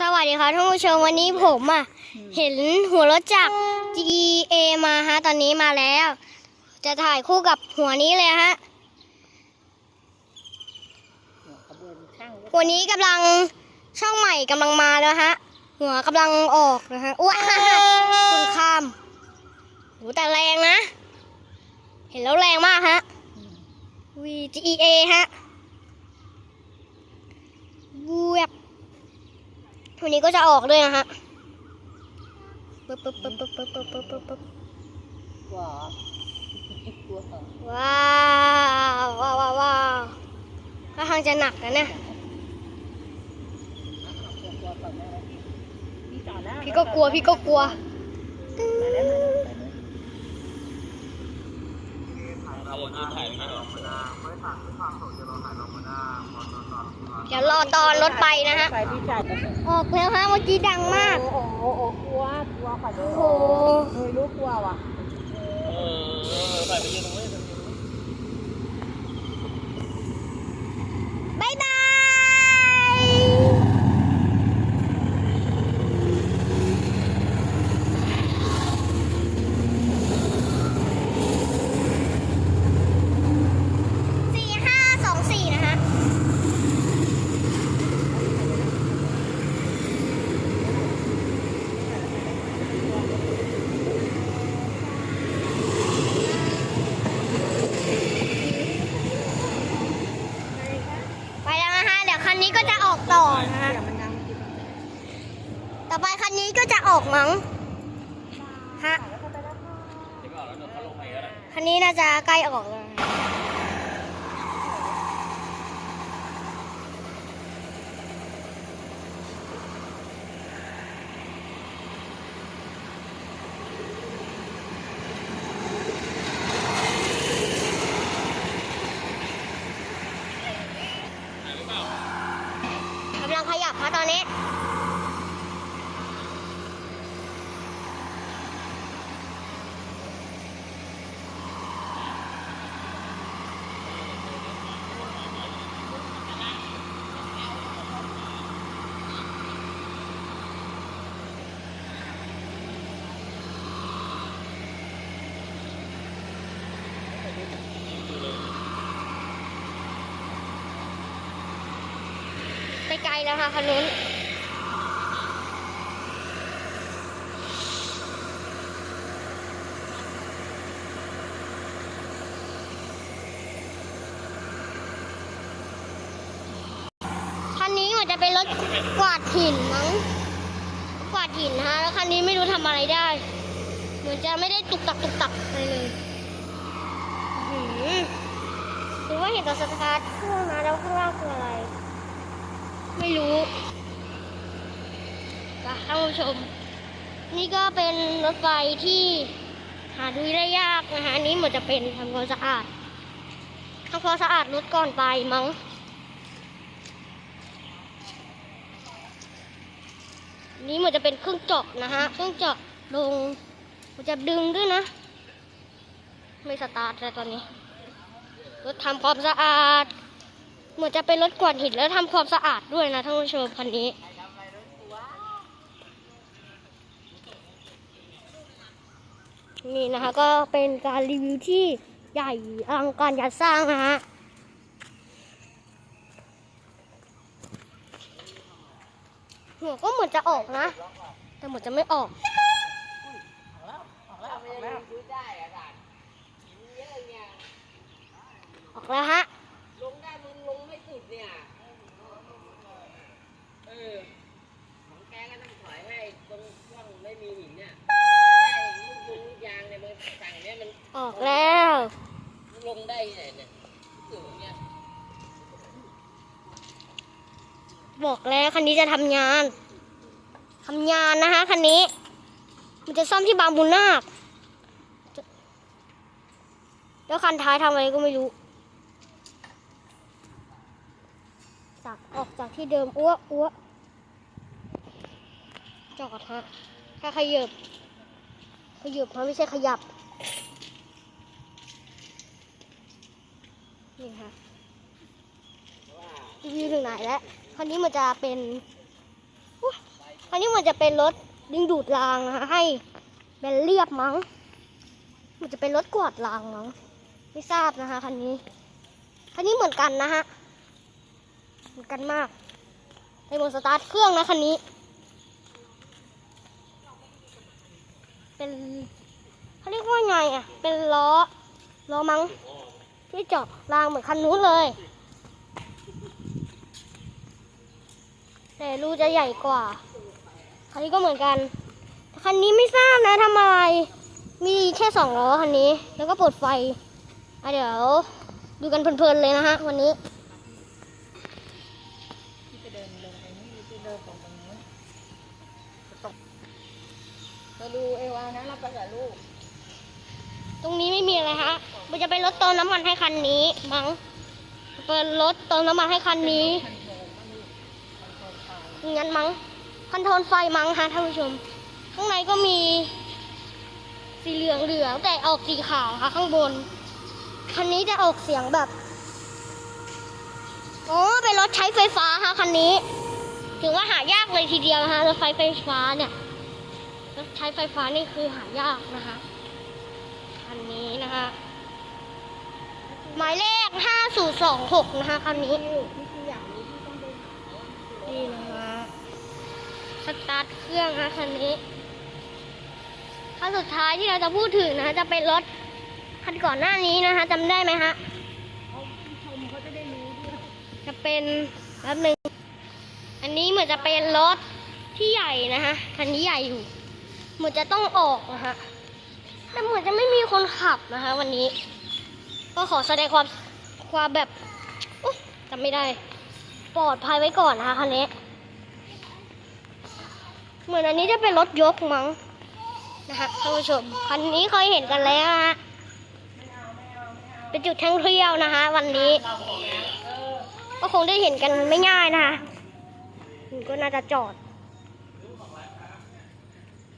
สวัสดีค่ะท่านผู้ชมวันนี้ผมอะเห็นหัวรถจักร GA มาฮะ ตอนนี้มาแล้ว จะถ่ายคู่กับหัวนี้เลยฮะขบวนช่างรถหัวนี้กำลังช่องใหม่กำลังมาแล้วฮะ หัวกำลังออกนะฮะอ้วคุณข้ามโหแต่แรงนะ เห็นแล้วแรงมากฮะวี GA ฮะเวียบ วันนี้ก็จะออกด้วยนะฮะปึ๊บปึ๊บปึ๊บปึ๊บปึ๊บปึ๊บปึ๊บปึ๊บว้าวว้าวว้าวว้าวถ้างจะหนักนะเนี่ยกลัวกลัวก่อนนะพี่ก็กลัวพี่ก็กลัวมาแล้วมาแล้วเดี๋ยว รอตอนรถไปนะฮะ ไปพี่จ่ายกันออกแล้วฮะเมื่อกี้ดังมาก โอ้โหโอ้โหกลัวกลัวค่ะเด้อโอ้โห เฮ้ยรู้กลัวว่ะบายบายสี่ห้าสองสี่นะฮะ ไปแล้วนะฮะ เดี๋ยวคันนี้ก็จะออกต่อนะฮะ เดี๋ยวมันดัง ต่อไปคันนี้ก็จะ ออกมั้งฮะ คันนี้น่าจะใกล้ออกแล้ว ไกลแล้วค่ะคันนู้นคันนี้เหมือนจะเป็นรถกวาดหินมั้งกวาดหินฮะแล้วคันนี้ไม่รู้ทำอะไรได้เหมือนจะไม่ได้ตุกตักตุกตักอะไรเลยหือหรือว่าเห็นแต่สตาร์ทเครื่องนะแล้วข้างล่างคืออะไร ไม่รู้ค่ะท่าน ผู้ชม นี่ก็เป็นรถไฟที่หาดูได้ยากนะคะอันนี้เหมือนจะเป็นทำความสะอาดทำความสะอาดรถก่อนไปมั้งนี่เหมือนจะเป็นเครื่องเจาะนะฮะ เครื่องเจาะลง มันจะดึงด้วยนะ ไม่สตาร์ทเลยตอนนี้ รถทำความสะอาด เหมือนจะเป็นรถกวาดหินแล้วทำความสะอาดด้วยนะท่านผู้ชมคันนี้ นี่นะคะก็เป็นการรีวิวที่ใหญ่อลังการงานสร้างนะฮะหัวก็เหมือนจะออกนะ แต่เหมือนจะไม่ออกออกแล้วฮะ ลงได้มันลงไม่สุดเนี่ย เออ ของแกก็ต้องถอยให้ตรงช่องไม่มีหินเนี่ยได้ลูกยุงลูกยางเนี่ยมันสั่งเนี่ยมัน ออกแล้ว ลงได้ไหนเนี่ยสูงเนี่ยบอกแล้วคันนี้จะทำงานทำงานนะคะคันนี้ มันจะซ่อมที่บางบุญนาคแล้วคันท้ายทำอะไรก็ไม่รู้ จากออกจากที่เดิมอ้วอ้วจอดฮะแค่ขยับขยับฮะไม่ใช่ขยับ นี่ค่ะรีวิวถึงไหนแล้วคันนี้มันจะเป็นอุ๊ยอันนี้มันจะเป็นรถดึงดูดรางนะคะให้แบนเรียบมั้ง มันจะเป็นรถกวาดรางมั้ง ไม่ทราบนะคะคันนี้ คันนี้เหมือนกันนะฮะ เหมือนกันมากในโหมดสตาร์ทเครื่องนะคันนี้ เป็นเขาเรียกว่าไงอะ เป็นล้อ ล้อมั้ง ที่เจาะรางเหมือนคันนู้นเลย แต่รูจะใหญ่กว่า คันนี้ก็เหมือนกัน คันนี้ไม่ทราบนะทำอะไร มีแค่สองล้อคันนี้ แล้วก็เปิดไฟอะเดี๋ยว ดูกันเพลินๆเลยนะฮะวันนี้จะเดินลงไปนี่จะเดินตรงตรงนู้นตกเราดูเอวานะเราไปกับลูก ตรงนี้ไม่มีอะไรฮะมันจะเป็นรถเติมน้ำมันให้คันนี้มั้งเป็นรถเติมน้ำมันให้คันนี้ งั้นมั้งคอนโทรลไฟมั้งฮะท่านผู้ชม ข้างในก็มี สีเหลืองเหลืองแต่ออกสีขาวค่ะ ข้างบน คันนี้จะออกเสียงแบบอ๋อเป็นรถใช้ไฟฟ้าค่ะคันนี้ ถือว่าหายากเลยทีเดียวนะคะรถไฟไฟฟ้าเนี่ย รถใช้ไฟฟ้านี่คือหายากนะคะ นะคะหมายเลขห้าศูนย์สองหกนะคะคันนี้นี่นะคะสตาร์ทเครื่องนะคันนี้คันสุดท้ายที่เราจะพูดถึงนะคะจะเป็นรถคันก่อนหน้านี้นะคะจำได้ไหมฮะเขาชมเขาจะได้รู้ด้วยจะเป็นแป๊บหนึ่งอันนี้เหมือนจะเป็นรถที่ใหญ่นะคะคันนี้ใหญ่อยู่ เหมือนจะต้องออกนะคะ แต่เหมือนจะไม่มีคนขับนะคะ วันนี้ ก็ขอแสดงความความแบบจำไม่ได้ ปลอดภัยไว้ก่อนนะคะคันนี้ เหมือนอันนี้จะเป็นรถยกมั้งนะคะท่านผู้ชมคันนี้เคยเห็นกันแล้วฮะเป็นจุดท่องเที่ยวนะคะ วันนี้ ก็คงได้เห็นกันไม่ง่ายนะคะก็น่าจะจอด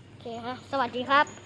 โอเคฮะ สวัสดีครับ